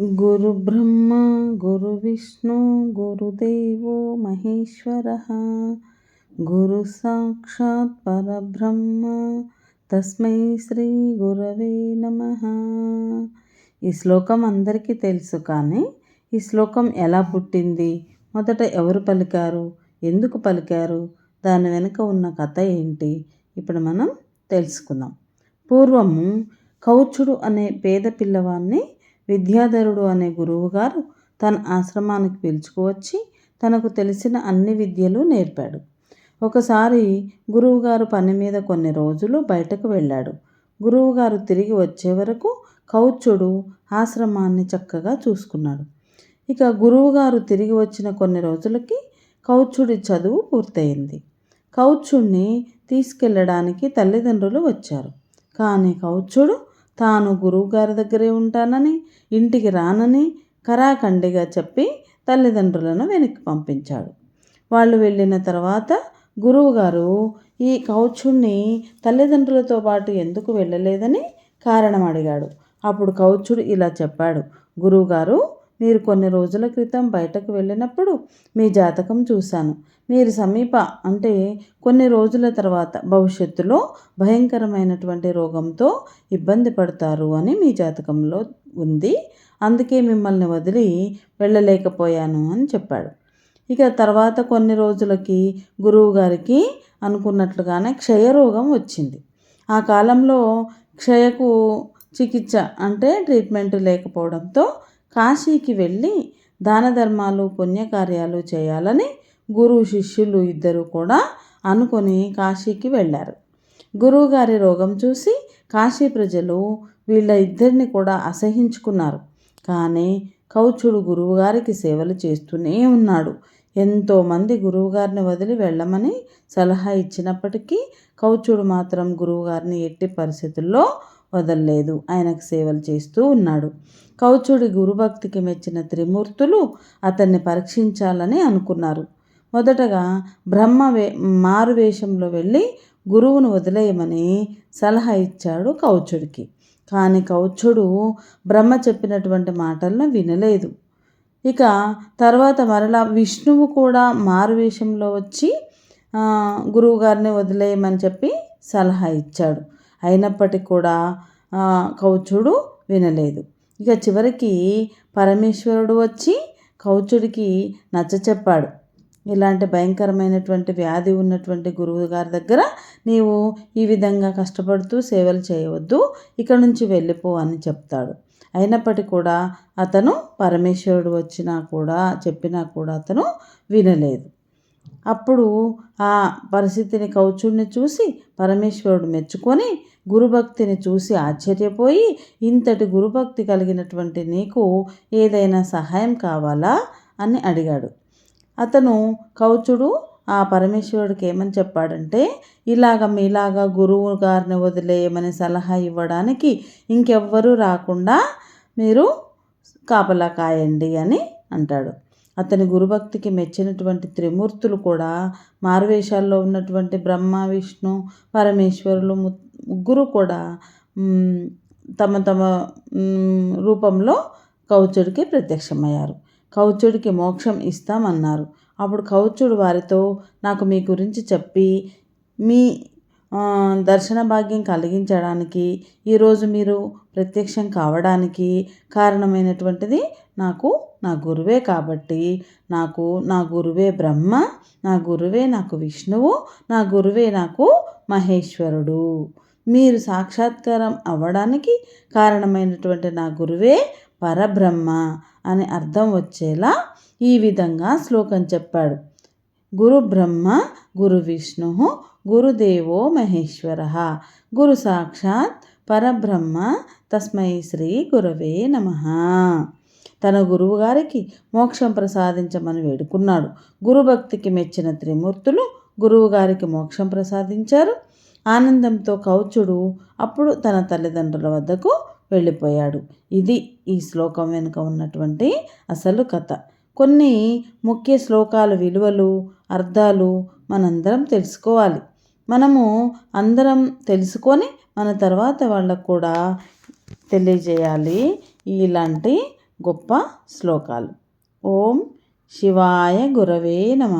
గురుబ్రహ్మ గురువిష్ణు గురుదేవో మహేశ్వర గురు సాక్షాత్ పరబ్రహ్మ తస్మై శ్రీ గురవే నమ. ఈ శ్లోకం అందరికీ తెలుసు కానీ ఈ శ్లోకం ఎలా పుట్టింది? మొదట ఎవరు పలికారు? ఎందుకు పలికారు? దాని వెనుక ఉన్న కథ ఏంటి? ఇప్పుడు మనం తెలుసుకుందాం. పూర్వము కౌచుడు అనే పేద పిల్లవాన్ని విద్యాధరుడు అనే గురువుగారు తన ఆశ్రమానికి పిలుచుకువచ్చి తనకు తెలిసిన అన్ని విద్యలు నేర్పాడు. ఒకసారి గురువుగారు పని మీద కొన్ని రోజులు బయటకు వెళ్ళాడు. గురువుగారు తిరిగి వచ్చే వరకు కౌచుడు ఆశ్రమాన్ని చక్కగా చూసుకున్నాడు. ఇక గురువుగారు తిరిగి వచ్చిన కొన్ని రోజులకి కౌచుడి చదువు పూర్తయింది. కౌచుడిని తీసుకెళ్ళడానికి తల్లిదండ్రులు వచ్చారు. కానీ కౌచుడు తాను గురువుగారి దగ్గరే ఉంటానని ఇంటికి రానని కరాఖండిగా చెప్పి తల్లిదండ్రులను వెనక్కి పంపించాడు. వాళ్ళు వెళ్ళిన తర్వాత గురువుగారు ఈ కౌచుడిని తల్లిదండ్రులతో పాటు ఎందుకు వెళ్ళలేదని కారణం అడిగాడు. అప్పుడు కౌచుడు ఇలా చెప్పాడు. గురువుగారు మీరు కొన్ని రోజుల క్రితం బయటకు వెళ్ళినప్పుడు మీ జాతకం చూశాను. మీరు సమీప అంటే కొన్ని రోజుల తర్వాత భవిష్యత్తులో భయంకరమైనటువంటి రోగంతో ఇబ్బంది పడతారు అని మీ జాతకంలో ఉంది. అందుకే మిమ్మల్ని వదిలి వెళ్ళలేకపోయాను అని చెప్పాడు. ఇక తర్వాత కొన్ని రోజులకి గురువు గారికి అనుకున్నట్లుగానే క్షయరోగం వచ్చింది. ఆ కాలంలో క్షయకు చికిత్స అంటే ట్రీట్మెంట్ లేకపోవడంతో కాశీకి వెళ్ళి దాన ధర్మాలు పుణ్యకార్యాలు చేయాలని గురువు శిష్యులు ఇద్దరు కూడా అనుకొని కాశీకి వెళ్ళారు. గురువుగారి రోగం చూసి కాశీ ప్రజలు వీళ్ళ ఇద్దరిని కూడా అసహించుకున్నారు. కానీ కౌచుడు గురువుగారికి సేవలు చేస్తూనే ఉన్నాడు. ఎంతోమంది గురువుగారిని వదిలి వెళ్ళమని సలహా ఇచ్చినప్పటికీ కౌచుడు మాత్రం గురువుగారిని ఎట్టి పరిస్థితుల్లో వదల్లేదు. ఆయనకు సేవలు చేస్తూ ఉన్నాడు. కౌచుడి గురుభక్తికి మెచ్చిన త్రిమూర్తులు అతన్ని పరీక్షించాలని అనుకున్నారు. మొదటగా బ్రహ్మ వే మారు వేషంలో వెళ్ళి గురువును వదిలేయమని సలహా ఇచ్చాడు కౌచుడికి. కానీ కౌచుడు బ్రహ్మ చెప్పినటువంటి మాటలను వినలేదు. ఇక తర్వాత మరలా విష్ణువు కూడా మారు వేషంలో వచ్చి గురువుగారిని వదిలేయమని చెప్పి సలహా ఇచ్చాడు. అయినప్పటికీ కూడా కౌచుడు వినలేదు. ఇక చివరికి పరమేశ్వరుడు వచ్చి కౌచుడికి నచ్చ చెప్పాడు. ఇలాంటి భయంకరమైనటువంటి వ్యాధి ఉన్నటువంటి గురువు గారి దగ్గర నీవు ఈ విధంగా కష్టపడుతూ సేవలు చేయవద్దు ఇక్కడ నుంచి వెళ్ళిపో అని చెప్తాడు. అయినప్పటికీ కూడా అతను పరమేశ్వరుడు వచ్చినా కూడా చెప్పినా కూడా అతను వినలేదు. అప్పుడు ఆ పరిస్థితిని కౌచుడిని చూసి పరమేశ్వరుడు మెచ్చుకొని గురుభక్తిని చూసి ఆశ్చర్యపోయి ఇంతటి గురుభక్తి కలిగినటువంటి నీకు ఏదైనా సహాయం కావాలా? అని అడిగాడు. అతను కౌచుడు ఆ పరమేశ్వరుడికి ఏమని చెప్పాడంటే ఇలాగ మీలాగా గురువు గారిని వదిలేయమని సలహా ఇవ్వడానికి ఇంకెవ్వరూ రాకుండా మీరు కాపలా కాయండి అని అంటాడు. అతని గురుభక్తికి మెచ్చినటువంటి త్రిమూర్తులు కూడా మారువేషాల్లో ఉన్నటువంటి బ్రహ్మ విష్ణు పరమేశ్వరులు ముగ్గురు కూడా తమ తమ రూపంలో కౌచుడికి ప్రత్యక్షమయ్యారు. కౌచుడికి మోక్షం ఇస్తామన్నారు. అప్పుడు కౌచుడు వారితో నాకు మీ గురించి చెప్పి మీ దర్శన భాగ్యం కలిగించడానికి ఈరోజు మీరు ప్రత్యక్షం కావడానికి కారణమైనటువంటిది నాకు నా గురువే కాబట్టి నాకు నా గురువే బ్రహ్మ నా గురువే నాకు విష్ణువు నా గురువే నాకు మహేశ్వరుడు. మీరు సాక్షాత్కారం అవ్వడానికి కారణమైనటువంటి నా గురువే పరబ్రహ్మ అని అర్థం వచ్చేలా ఈ విధంగా శ్లోకం చెప్పాడు. గురు బ్రహ్మ గురు విష్ణు గురుదేవో మహేశ్వర. గురు సాక్షాత్ పరబ్రహ్మ తస్మై శ్రీ గురవే నమ. తన గురువుగారికి మోక్షం ప్రసాదించమని వేడుకున్నాడు. గురుభక్తికి మెచ్చిన త్రిమూర్తులు గురువుగారికి మోక్షం ప్రసాదించారు. ఆనందంతో కౌచుడు అప్పుడు తన తల్లిదండ్రుల వద్దకు వెళ్ళిపోయాడు. ఇది ఈ శ్లోకం వెనుక ఉన్నటువంటి అసలు కథ. కొన్ని ముఖ్య శ్లోకాల విలువలు అర్థాలు మనందరం తెలుసుకోవాలి. మనము అందరం తెలుసుకొని మన తర్వాత వాళ్ళకు కూడా తెలియజేయాలి. ఇలాంటి గొప్ప శ్లోకాలు. ఓం శివాయ గురవే నమ.